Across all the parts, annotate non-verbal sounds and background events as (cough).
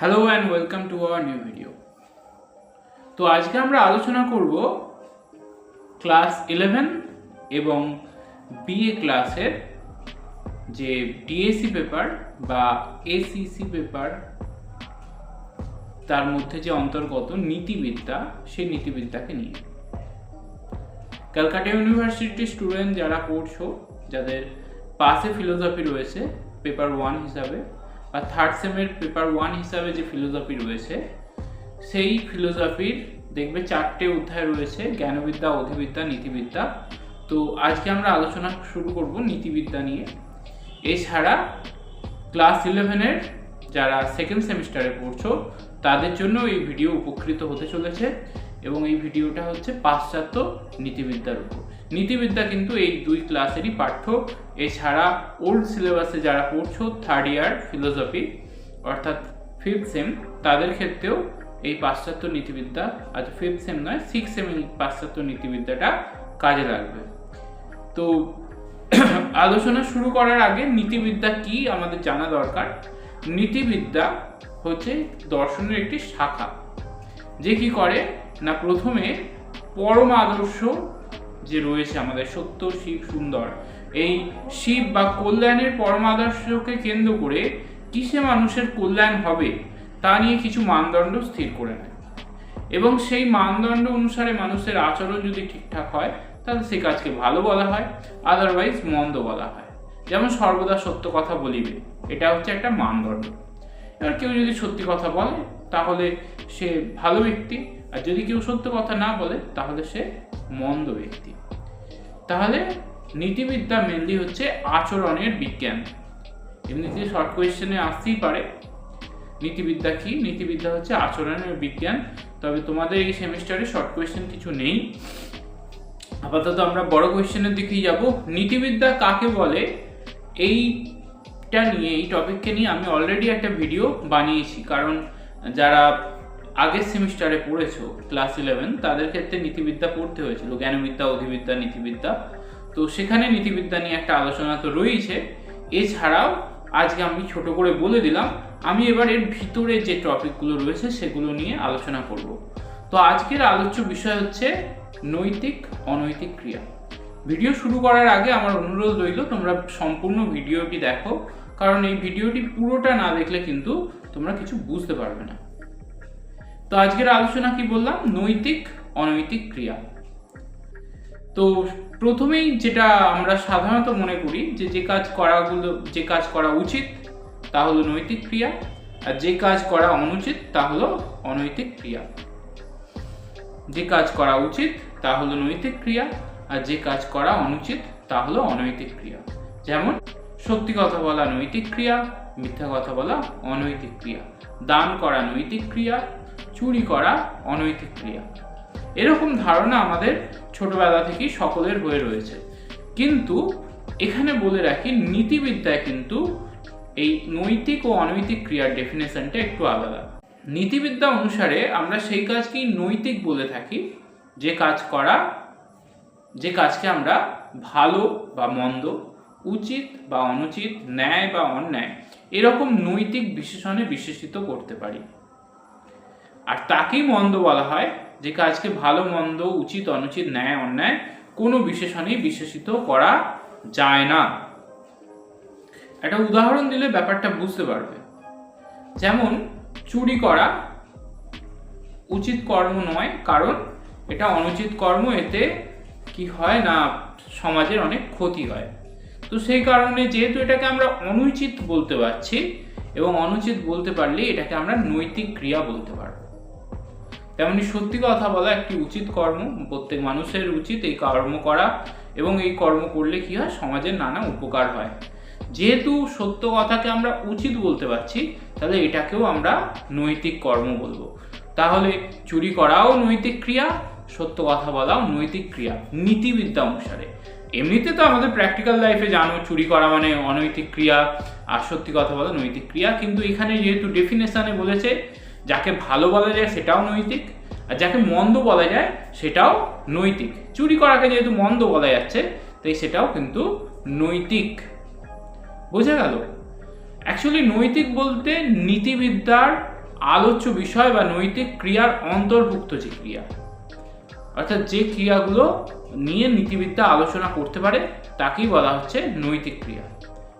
Hello and welcome to our new video তো আজকে আমরা আলোচনা করব ক্লাস ইলেভেন এবং বিএ ক্লাসের যে ডিএসসি পেপার বা এসিসি পেপার তার মধ্যে যে অন্তর্গত নীতিবিদ্যা, সেই নীতিবিদ্যাকে নিয়ে। ক্যালকাটা ইউনিভার্সিটির স্টুডেন্ট যারা পড়ছো, যাদের পাশে ফিলোসফি রয়েছে পেপার ওয়ান হিসাবে বা থার্ড সেমের পেপার ওয়ান হিসাবে যে ফিলোসফি রয়েছে, সেই ফিলোসফির দেখবে চারটে অধ্যায় রয়েছে, জ্ঞানবিদ্যা, অধিবিদ্যা, নীতিবিদ্যা। তো আজকে আমরা আলোচনা শুরু করব নীতিবিদ্যা নিয়ে। এছাড়া ক্লাস ইলেভেনের যারা সেকেন্ড সেমিস্টারে পড়ছো, তাদের জন্য এই ভিডিও উপকৃত হতে চলেছে। এবং এই ভিডিওটা হচ্ছে পাশ্চাত্য নীতিবিদ্যার উপর। নীতিবিদ্যা কিন্তু এই দুই ক্লাসেরই পাঠ্য। এছাড়া ওল্ড সিলেবাসে যারা পড়ছো থার্ড ইয়ার ফিলোসফি অর্থাৎ ফিফথ সেম তাদের ক্ষেত্রেও এই পাশ্চাত্য নীতিবিদ্যা, আজ ফিফথ সেম নয় সিক্স সেম পাশ্চাত্য নীতিবিদ্যাটা কাজে লাগবে। তো (clears throat) আলোচনা শুরু করার আগে নীতিবিদ্যা কি আমাদের জানা দরকার? নীতিবিদ্যা হচ্ছে দর্শনের একটি শাখা, যে কি করে? না, প্রথমে পরম আদর্শ যে রয়েছে আমাদের সত্য শিব সুন্দর, এই শিব বা কল্যাণের পরম আদর্শকে কেন্দ্র করে কিসে মানুষের কল্যাণ হবে তা নিয়ে কিছু মানদণ্ড স্থির করে নেয়। এবং সেই মানদণ্ড অনুসারে মানুষের আচরণ যদি ঠিকঠাক হয়, তাহলে সে কাজকে ভালো বলা হয় আদারওয়াইজ মন্দ বলা হয়। যেমন সর্বদা সত্য কথা বলিবে, এটা হচ্ছে একটা মানদণ্ড। এবার কেউ যদি সত্যি কথা বলে, তাহলে সে ভালো ব্যক্তি আর যদি কেউ সত্য কথা না বলে, তাহলে সে মন্দ ব্যক্তি। তাহলে নীতিবিদ্যা মেনলি হচ্ছে আচরণের বিজ্ঞান। এমনিতে শর্ট কোয়েশ্চেনে আসতেই পারে, নীতিবিদ্যা কি? নীতিবিদ্যা হচ্ছে আচরণের বিজ্ঞান। তবে তোমাদের এই সেমিস্টারে শর্ট কোয়েশ্চেন কিছু নেই। আপাতত আমরা বড় কোয়েশ্চেনের দিকেই যাব। নীতিবিদ্যা কাকে বলে? এইটা নিয়ে, এই টপিককে নিয়ে আমি অলরেডি একটা ভিডিও বানিয়েছি। কারণ যারা আগের সেমিস্টারে পড়েছো ক্লাস ইলেভেন তাদের ক্ষেত্রে নীতিবিদ্যা পড়তে হয়েছিল, জ্ঞানবিদ্যা অধিবিদ্যা নীতিবিদ্যা। তো সেখানে নীতিবিদ্যা নিয়ে একটা আলোচনা তো রয়েছে এছাড়াও আজকে আমি ছোট করে বলে দিলাম, আমি এবার এর ভিতরে যে টপিকগুলো রয়েছে সেগুলো নিয়ে আলোচনা করব। তো আজকের আলোচ্য বিষয় হচ্ছে নৈতিক, অনৈতিক ক্রিয়া। ভিডিও শুরু করার আগে আমার অনুরোধ রইল, তোমরা সম্পূর্ণ ভিডিওটি দেখো, কারণ এই ভিডিওটি পুরোটা না দেখলে কিন্তু তোমরা কিছু বুঝতে পারবে না। তো আজকের আলোচনা কি বললাম? নৈতিক, অনৈতিক ক্রিয়া। তো প্রথমেই যেটা আমরা সাধারণত মনে করি যে যে কাজ করাগুলো, যে কাজ করা উচিত তা হলো নৈতিক ক্রিয়া, আর যে কাজ করা অনুচিত তা হলো অনৈতিক ক্রিয়া। যে কাজ করা উচিত তা হলো নৈতিক ক্রিয়া, আর যে কাজ করা অনুচিত তা হলো অনৈতিক ক্রিয়া। যেমন সত্যি কথা বলা নৈতিক ক্রিয়া, মিথ্যা কথা বলা অনৈতিক ক্রিয়া। দান করা নৈতিক ক্রিয়া চুরি করা অনৈতিক ক্রিয়া। এরকম ধারণা আমাদের ছোটবেলা থেকেই সকলের হয়ে রয়েছে। কিন্তু এখানে বলে রাখি নীতিবিদ্যায় কিন্তু এই নৈতিক ও অনৈতিক ক্রিয়ার ডেফিনেশনটা একটু আলাদা। নীতিবিদ্যা অনুসারে আমরা সেই কাজকেই নৈতিক বলে থাকি, যে কাজ করা, যে কাজকে আমরা ভালো বা মন্দ, উচিত বা অনুচিত, ন্যায় বা অন্যায়, এরকম নৈতিক বিশেষণে বিশেষিত করতে পারি। আর তাকেই মন্দ বলা হয়, যে কাজকে ভালো, মন্দ, উচিত, অনুচিত, ন্যায়, অন্যায় কোনো বিশেষণেই বিশেষিত করা যায় না। একটা উদাহরণ দিলে ব্যাপারটা বুঝতে পারবে। যেমন, চুরি করা উচিত কর্ম নয়, কারণ এটা অনুচিত কর্ম, এতে কি হয় না, সমাজের অনেক ক্ষতি হয়। তো সেই কারণে যেহেতু এটাকে আমরা অনুচিত বলতে পারছি, এবং অনুচিত বলতে পারলে এটাকে আমরা নৈতিক ক্রিয়া বলতে পারব। তেমনি সত্যি কথা বলা, একটি উচিত কর্ম, প্রত্যেক মানুষের উচিত এই কর্ম করা এবং এই কর্ম করলে কি হয়? সমাজের নানা উপকার হয়। যেহেতু সত্য কথাকে আমরা উচিত বলতে পারছি, তাহলে এটাকেও আমরা নৈতিক কর্ম বলব। তাহলে চুরি করাও নৈতিক ক্রিয়া, সত্য কথা বলাও নৈতিক ক্রিয়া, নীতিবিদ্যা অনুসারে। এমনিতে তো আমাদের প্র্যাকটিক্যাল লাইফে জানো, চুরি করা মানে অনৈতিক ক্রিয়া, আর সত্যি কথা বলা নৈতিক ক্রিয়া, কিন্তু এখানে যেহেতু ডেফিনেশনে বলেছে যাকে ভালো বলা যায় সেটাও নৈতিক, আর যাকে মন্দ বলা যায় সেটাও নৈতিক। চুরি করাকে যেহেতু মন্দ বলা যাচ্ছে, তাই সেটাও কিন্তু নৈতিক। বোঝা গেল? অ্যাকচুয়ালি নৈতিক বলতে নীতিবিদ্যার আলোচ্য বিষয় বা নৈতিক ক্রিয়ার অন্তর্ভুক্ত যে ক্রিয়া। অর্থাৎ যে ক্রিয়াগুলো নিয়ে নীতিবিদ্যা আলোচনা করতে পারে, তাকেই বলা হচ্ছে নৈতিক ক্রিয়া।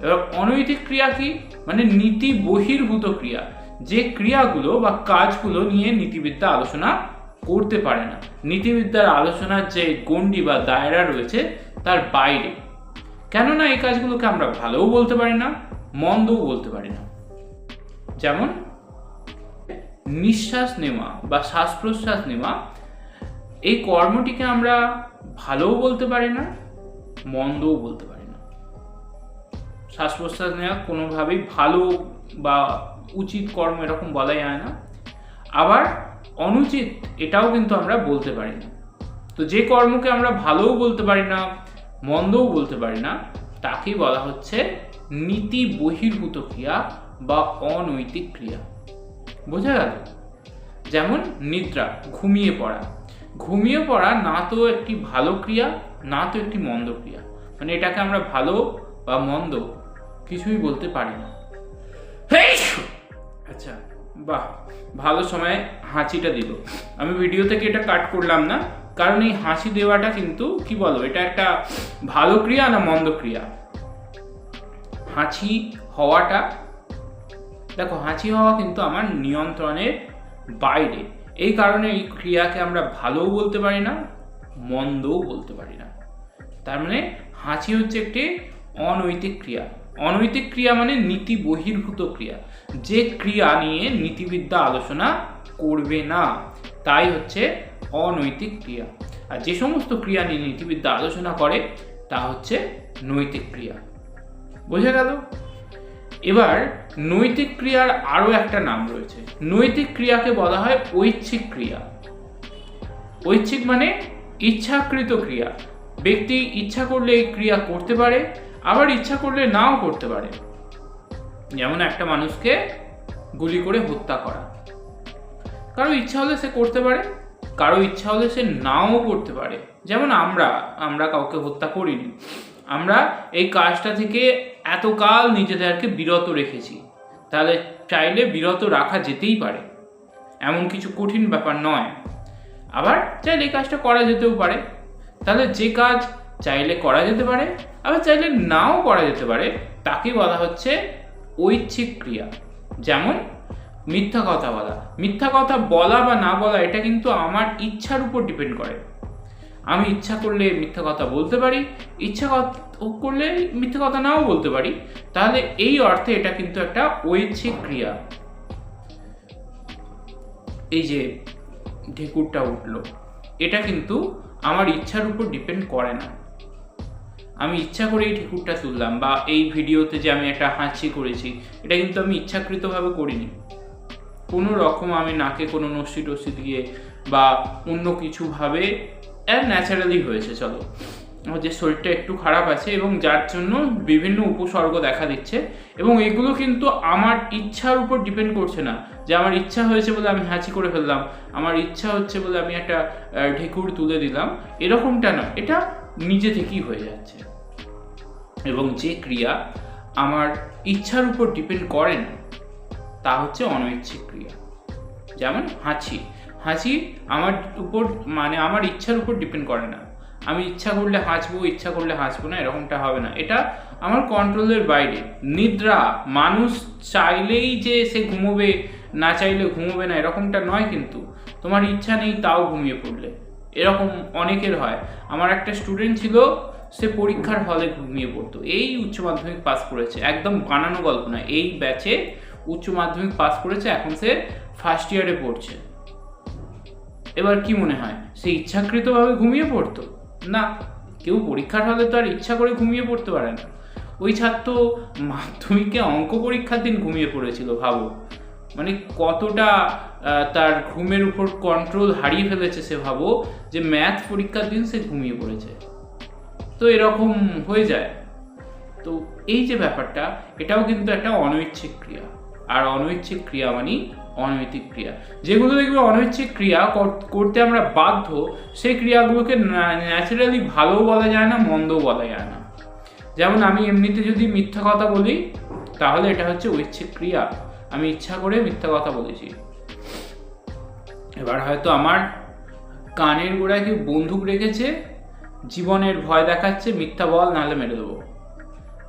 এবার অনৈতিক ক্রিয়া কি? মানে নীতি বহির্ভূত ক্রিয়া। যে ক্রিয়াগুলো বা কাজগুলো নিয়ে নীতিবিদ্যা আলোচনা করতে পারে না। নীতিবিদ্যার আলোচনার যে গণ্ডি বা দায়রা রয়েছে তার বাইরে। কেননা এই কাজগুলোকে আমরা ভালোও বলতে পারি না, মন্দও বলতে পারি না। যেমন, নিঃশ্বাস নেওয়া বা শ্বাস প্রশ্বাস নেওয়া, এই কর্মটিকে আমরা ভালোও বলতে পারি না, মন্দও বলতে পারি না। শ্বাস প্রশ্বাস নেওয়া কোনোভাবেই ভালো বা উচিত কর্ম এরকম বলা যায় না। আবার অনুচিত এটাও কিন্তু আমরা বলতে পারি না। তো যে কর্মকে আমরা ভালোও বলতে পারি না, মন্দও বলতে পারি না, তাকেই বলা হচ্ছে নীতি বহির্ভূত ক্রিয়া বা অনৈতিক ক্রিয়া। বোঝা গেল? যেমন নিদ্রা, ঘুমিয়ে পড়া। ঘুমিয়ে পড়া না তো একটি ভালো ক্রিয়া, না তো একটি মন্দ ক্রিয়া। মানে এটাকে আমরা ভালো বা মন্দ কিছুই বলতে পারি না। বাহ, ভালো সময় হাঁচিটা দিল। আমি ভিডিও থেকে এটা কাট করলাম না, কারণ এই হাসি দেওয়াটা কিন্তু, কি বলো এটা একটা ভালো ক্রিয়া না মন্দ ক্রিয়া? হাঁচি হওয়াটা, দেখো, হাঁচি হওয়া কিন্তু আমার নিয়ন্ত্রণের বাইরে। এই কারণে এই ক্রিয়াকে আমরা ভালোও বলতে পারি না, মন্দও বলতে পারি না। তার মানে হাঁচি হচ্ছে একটি অনৈতিক ক্রিয়া। অনৈতিক ক্রিয়া মানে নীতি বহির্ভূত ক্রিয়া। যে ক্রিয়া নিয়ে নীতিবিদ্যা আলোচনা করবে না, তাই হচ্ছে অনৈতিক ক্রিয়া। আর যে সমস্ত ক্রিয়া নিয়ে নীতিবিদ্যা আলোচনা করে, তা হচ্ছে নৈতিক ক্রিয়া। বোঝা গেল? এবার নৈতিক ক্রিয়ার আরও একটা নাম রয়েছে। নৈতিক ক্রিয়াকে বলা হয় ঐচ্ছিক ক্রিয়া। ঐচ্ছিক মানে ইচ্ছাকৃত ক্রিয়া। ব্যক্তি ইচ্ছা করলে এই ক্রিয়া করতে পারে আবার ইচ্ছা করলে নাও করতে পারে। যেমন একটা মানুষকে গুলি করে হত্যা করা। কারও ইচ্ছা হলে সে করতে পারে, কারও ইচ্ছা হলে সে নাও করতে পারে। যেমন আমরা আমরা কাউকে হত্যা করিনি। আমরা এই কাজটা থেকে এতকাল নিজেদেরকে বিরত রেখেছি। তাহলে চাইলে বিরত রাখা যেতেই পারে। এমন কিছু কঠিন ব্যাপার নয়। আবার চাইলে এই কাজটা করা যেতেও পারে। তাহলে যে কাজ চাইলে করা যেতে পারে, আবার চাইলে নাও করা যেতে পারে। তাকে বলা হচ্ছে ঐচ্ছিক ক্রিয়া। যেমন মিথ্যা কথা বলা। মিথ্যা কথা বলা বা না বলা, এটা কিন্তু আমার ইচ্ছার উপর ডিপেন্ড করে। আমি ইচ্ছা করলে মিথ্যা কথা বলতে পারি, ইচ্ছা করলে মিথ্যা কথা নাও বলতে পারি। তাহলে এই অর্থে এটা কিন্তু একটা ঐচ্ছিক ক্রিয়া। এই যে ঢেকুরটা উঠল, এটা কিন্তু আমার ইচ্ছার উপর ডিপেন্ড করে না। আমি ইচ্ছা করে এই ঠেকুরটা তুললাম বা এই ভিডিওতে যে আমি একটা হাঁচি করেছি, এটা কিন্তু আমি ইচ্ছাকৃতভাবে করিনি। কোনো রকম আমি নাকে কোনো নস্যি টস্যি দিয়ে বা অন্য কিছুভাবে ন্যাচারালি হয়েছে, চলো। আমার যে শরীরটা একটু খারাপ আছে এবং যার জন্য বিভিন্ন উপসর্গ দেখা দিচ্ছে এবং এগুলো কিন্তু আমার ইচ্ছার উপর ডিপেন্ড করছে না যে আমার ইচ্ছা হয়েছে বলে আমি হাঁচি করে ফেললাম, আমার ইচ্ছা হচ্ছে বলে আমি একটা ঢেকুর তুলে দিলাম, এরকমটা না, এটা নিজে থেকেই হয়ে যাচ্ছে। এবং যে ক্রিয়া আমার ইচ্ছার উপর ডিপেন্ড করে না তা হচ্ছে অনৈচ্ছিক ক্রিয়া। যেমন হাঁচি। হাঁচি আমার উপর মানে আমার ইচ্ছার উপর ডিপেন্ড করে না। আমি ইচ্ছা করলে হাসবো ইচ্ছা করলে হাসবো না, এরকমটা হবে না। এটা আমার কন্ট্রোলের বাইরে। নিদ্রা, মানুষ চাইলেই যে সে ঘুমোবে, না চাইলে ঘুমোবে না, এরকমটা নয় কিন্তু। তোমার ইচ্ছা নেই তাও ঘুমিয়ে পড়লে। এরকম অনেকের হয়। আমার একটা স্টুডেন্ট ছিল সে পরীক্ষার হলে ঘুমিয়ে পড়তো। এই উচ্চ মাধ্যমিক পাস করেছে। একদম বানানো গল্প না এই ব্যাচে উচ্চ মাধ্যমিক পাস করেছে, এখন সে ফার্স্ট ইয়ারে পড়ছে। এবার কি মনে হয়? সে ইচ্ছাকৃতভাবে ঘুমিয়ে পড়তো? না। কেউ পরীক্ষার হলে তো আর ইচ্ছা করে ঘুমিয়ে পড়তে পারে না। ওই ছাত্র মাধ্যমিকে অঙ্ক পরীক্ষার দিন ঘুমিয়ে পড়েছিল, ভাবো। মানে কতটা তার ঘুমের উপর কন্ট্রোল হারিয়ে ফেলেছে সে, ভাবো। যে ম্যাথ পরীক্ষার দিন সে ঘুমিয়ে পড়েছে। তো এরকম হয়ে যায়। তো এই যে ব্যাপারটা, এটাও কিন্তু একটা অনৈচ্ছিক ক্রিয়া। আর অনৈচ্ছিক ক্রিয়া মানে অনৈতিক ক্রিয়া। যেগুলো দেখবে অনৈচ্ছিক ক্রিয়া করতে আমরা বাধ্য, সেই ক্রিয়াগুলোকে ন্যাচারালি ভালোও বলা যায় না, মন্দও বলা যায় না। যেমন আমি এমনিতে যদি মিথ্যা কথা বলি, তাহলে এটা হচ্ছে ঐচ্ছিক ক্রিয়া। আমি ইচ্ছা করে মিথ্যা কথা বলেছি। এবার হয়তো আমার কানের গোড়ায় কেউ বন্দুক রেখেছে জীবনের ভয় দেখাচ্ছে, মিথ্যা বল নাহলে মেরে দেবো।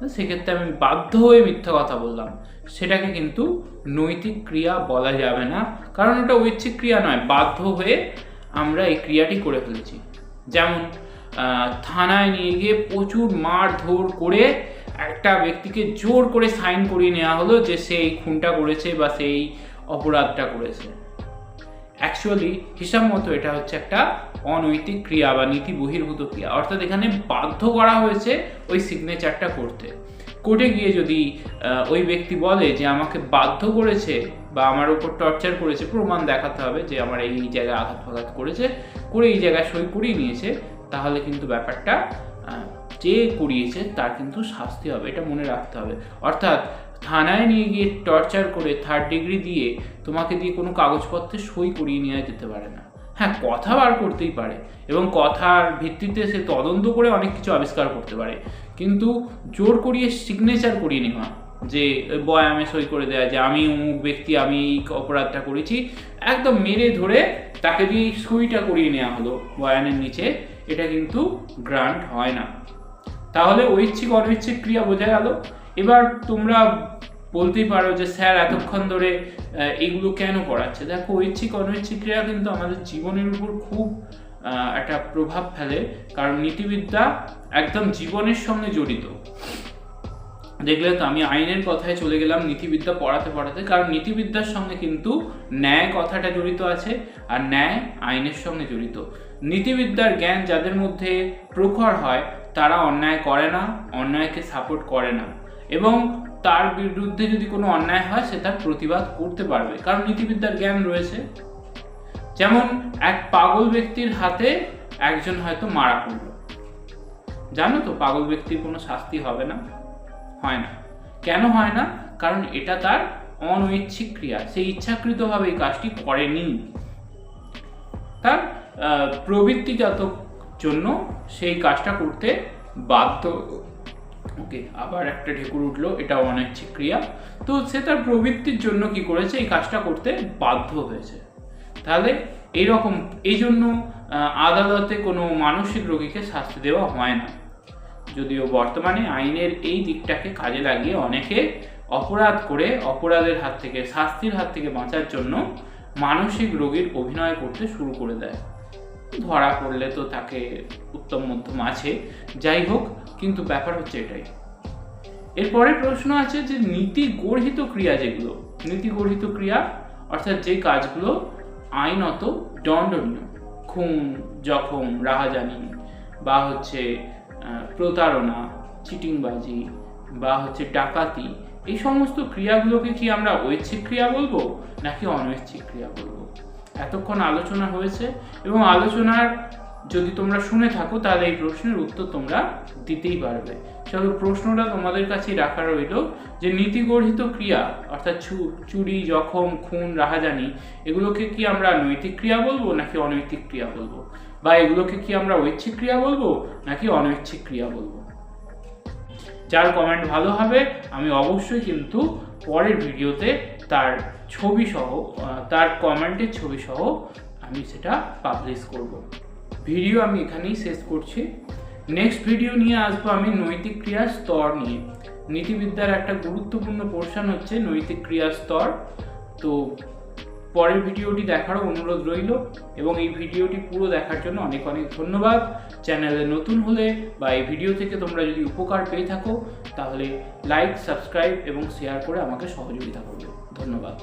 সেক্ষেত্রে আমি বাধ্য হয়ে মিথ্যা কথা বললাম। সেটাকে কিন্তু নৈতিক ক্রিয়া বলা যাবে না। কারণ ওটা ঐচ্ছিক ক্রিয়া নয়, বাধ্য হয়ে আমরা এই ক্রিয়াটি করে ফেলেছি। যেমন থানায় নিয়ে গিয়ে প্রচুর মারধর করে একটা ব্যক্তিকে জোর করে সাইন করিয়ে নেওয়া হলো যে সে এই খুনটা করেছে বা সেই অপরাধটা করেছে। অ্যাকচুয়ালি হিসাব মতো এটা হচ্ছে একটা অনৈতিক ক্রিয়া বা নীতি বহির্ভূত ক্রিয়া। অর্থাৎ এখানে বাধ্য করা হয়েছে ওই সিগনেচারটা করতে। কোর্টে গিয়ে যদি ওই ব্যক্তি বলে যে আমাকে বাধ্য করেছে বা আমার উপর টর্চার করেছে, প্রমাণ দেখাতে হবে যে আমার এই জায়গায় আঘাত ফাঘাত করেছে, করে এই জায়গায় সই করিয়ে নিয়েছে, তাহলে কিন্তু ব্যাপারটা যে করিয়েছে তার কিন্তু শাস্তি হবে, এটা মনে রাখতে হবে। অর্থাৎ থানায় নিয়ে গিয়ে টর্চার করে থার্ড ডিগ্রি দিয়ে তোমাকে দিয়ে কোনো কাগজপত্রে সই করিয়ে নেওয়া যেতে পারে না। হ্যাঁ কথা বার করতেই পারে এবং কথার ভিত্তিতে সে তদন্ত করে অনেক কিছু আবিষ্কার করতে পারে। কিন্তু জোর করিয়ে সিগনেচার করিয়ে নেওয়া, যে বয়ামে সই করে দেওয়া যে আমি অমুক ব্যক্তি, আমি এই অপরাধটা করেছি, একদম মেরে ধরে তাকে দিয়ে সইটা করিয়ে নেওয়া হলো বয়ানের নিচে, এটা কিন্তু গ্রান্ট হয় না। তাহলে ঐচ্ছিক, অনৈচ্ছিক ক্রিয়া বোঝা গেল। এবার তোমরা বলতেই পারো যে স্যার, এতক্ষণ ধরে এগুলো কেন পড়াচ্ছে দেখো, ঐচ্ছিক, অনৈচ্ছিক ক্রিয়া কিন্তু আমাদের জীবনের উপর খুব একটা প্রভাব ফেলে। কারণ নীতিবিদ্যা একদম জীবনের সঙ্গে জড়িত। দেখলে তো আমি আইনের কথায় চলে গেলাম, নীতিবিদ্যা পড়াতে পড়াতে। কারণ নীতিবিদ্যার সঙ্গে কিন্তু ন্যায় কথাটা জড়িত আছে, আর ন্যায় আইনের সঙ্গে জড়িত। নীতিবিদ্যার জ্ঞান যাদের মধ্যে প্রখর হয়, তারা অন্যায় করে না, অন্যায়কে সাপোর্ট করে না। এবং তার বিরুদ্ধে যদি কোনো অন্যায় হয় সে তার প্রতিবাদ করতে পারবে। কারণ নীতিবিদ্যার জ্ঞান রয়েছে। যেমন এক পাগল ব্যক্তির হাতে একজন হয়তো মারা পড়ল। জানো তো পাগল ব্যক্তির কোনো শাস্তি হবে না হয় না। কেন হয় না? কারণ এটা তার অনৈচ্ছিক ক্রিয়া। সে ইচ্ছাকৃতভাবে এই কাজটি করেনি। তার আহ, প্রবৃত্তিগত জন্য সেই কাজটা করতে বাধ্য ওকে আবার একটা ঢেকুর উঠল, এটা অনৈচ্ছিক ক্রিয়া। তো সে তার প্রবৃত্তির জন্য কি করেছে? এই কাজটা করতে বাধ্য হয়েছে। তাহলে এইরকম এই জন্য আদালতে কোনো মানসিক রোগীকে শাস্তি দেওয়া হয় না। যদিও বর্তমানে আইনের এই দিকটাকে কাজে লাগিয়ে অনেকে অপরাধ করে অপরাধের হাত থেকে, শাস্তির হাত থেকে বাঁচার জন্য মানসিক রোগীর অভিনয় করতে শুরু করে দেয়। ধরা পড়লে তো তাকে উত্তম মধ্যম আছে। যাই হোক কিন্তু ব্যাপার হচ্ছে এটাই। এরপরে প্রশ্ন আছে যে নীতি গর্হিত ক্রিয়া যেগুলো, নীতি গর্হিত ক্রিয়া অর্থাৎ যে কাজগুলো আইনত দণ্ডনীয়, খুন, জখম, রাহাজানি বা হচ্ছে প্রতারণা, চিটিংবাজি বা হচ্ছে ডাকাতি, এই সমস্ত ক্রিয়াগুলোকে কি আমরা ঐচ্ছিক ক্রিয়া বলব নাকি অনৈচ্ছিক ক্রিয়া বলব? এতক্ষণ আলোচনা হয়েছে এবং আলোচনার যদি তোমরা শুনে থাকো, তাহলে এই প্রশ্নের উত্তর তোমরা দিতেই পারবে। চলো, প্রশ্নটা তোমাদের কাছেই রাখা রইল, যে নীতিগর্হিত ক্রিয়া, অর্থাৎ চুরি, জখম, খুন, রাহাজানি, এগুলোকে কি আমরা নৈতিক ক্রিয়া বলব, নাকি অনৈতিক ক্রিয়া বলব? বা এগুলোকে কি আমরা ঐচ্ছিক ক্রিয়া বলব, নাকি অনৈচ্ছিক ক্রিয়া বলব? যার কমেন্ট ভালো হবে, আমি অবশ্যই কিন্তু পরের ভিডিওতে তার ছবি সহ তার কমেন্টের ছবি সহ আমি সেটা পাবলিশ করব। ভিডিও আমি এখানেই শেষ করছি। নেক্সট ভিডিও নিয়ে আসব আমি নৈতিক ক্রিয়ার স্তর নিয়ে। নীতিবিদ্যার একটা গুরুত্বপূর্ণ পোর্শন হচ্ছে নৈতিক ক্রিয়ার স্তর। তো পরের ভিডিওটি দেখারও অনুরোধ রইল এবং এই ভিডিওটি পুরো দেখার জন্য অনেক অনেক ধন্যবাদ। চ্যানেলে নতুন হলে বা এই ভিডিও থেকে তোমরা যদি উপকার পেয়ে থাকো, তাহলে লাইক সাবস্ক্রাইব এবং শেয়ার করে আমাকে সহযোগিতা করবে। ধন্যবাদ।